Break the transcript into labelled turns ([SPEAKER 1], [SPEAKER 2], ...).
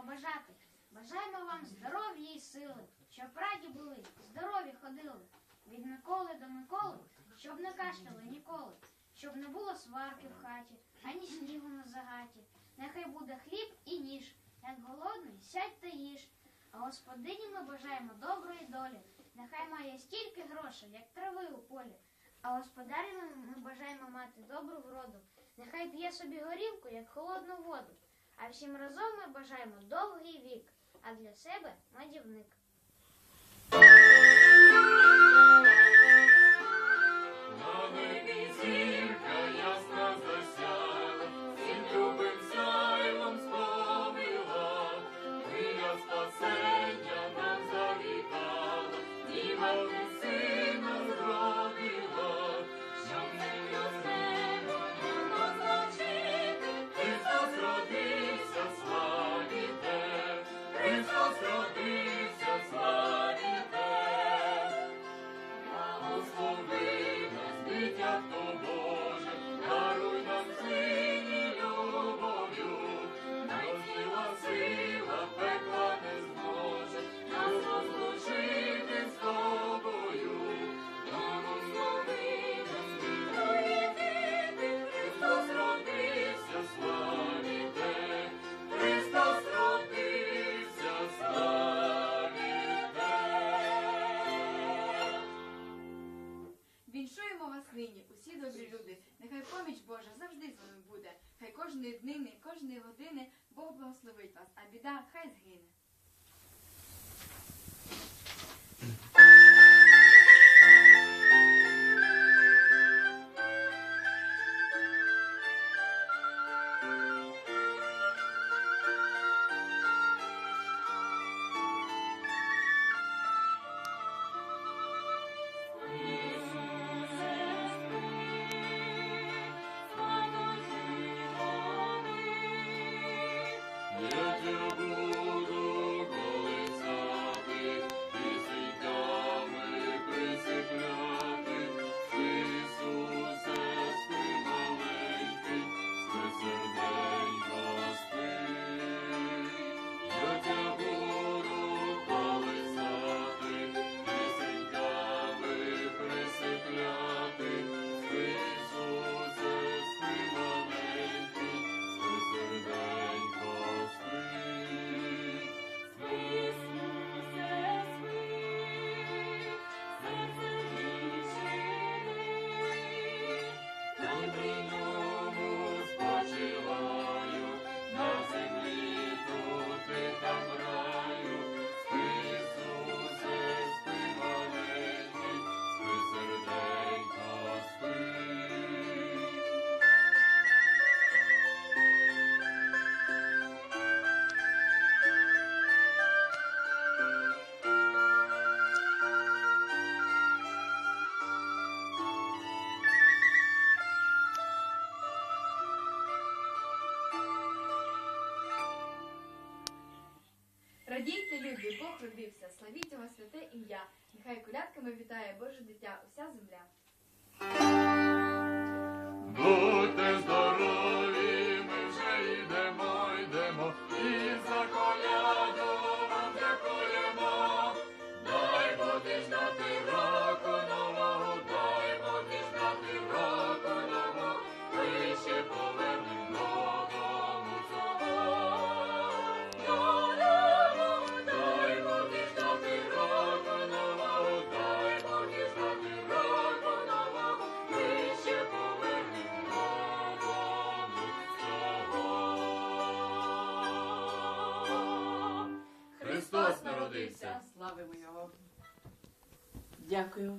[SPEAKER 1] побажати. Бажаємо вам здоров'я і сили, щоб раді були, здорові ходили. Від Миколи до Миколи, щоб не кашляли ніколи, щоб не було сварки в хаті, ані снігу на загаті. Нехай буде хліб і ніж, як голодний, сядь та їж. А господині ми бажаємо доброї долі. Нехай має стільки грошей, як трави у полі. А господарі ми, бажаємо мати добру вроду. Нехай п'є собі горілку, як холодну воду. А всім разом ми бажаємо довгий вік, а для себе медівник.
[SPEAKER 2] Нині, усі добрі люди. Нехай поміч Божа завжди з вами буде. Хай кожної днини, кожної години Бог благословить вас, а біда хай згине. Радійте, любі, Бог родився, славіть його святе ім'я. Нехай колядками вітає Боже дитя, уся земля.
[SPEAKER 3] Будьте здорові,
[SPEAKER 2] Славимо його. Дякую.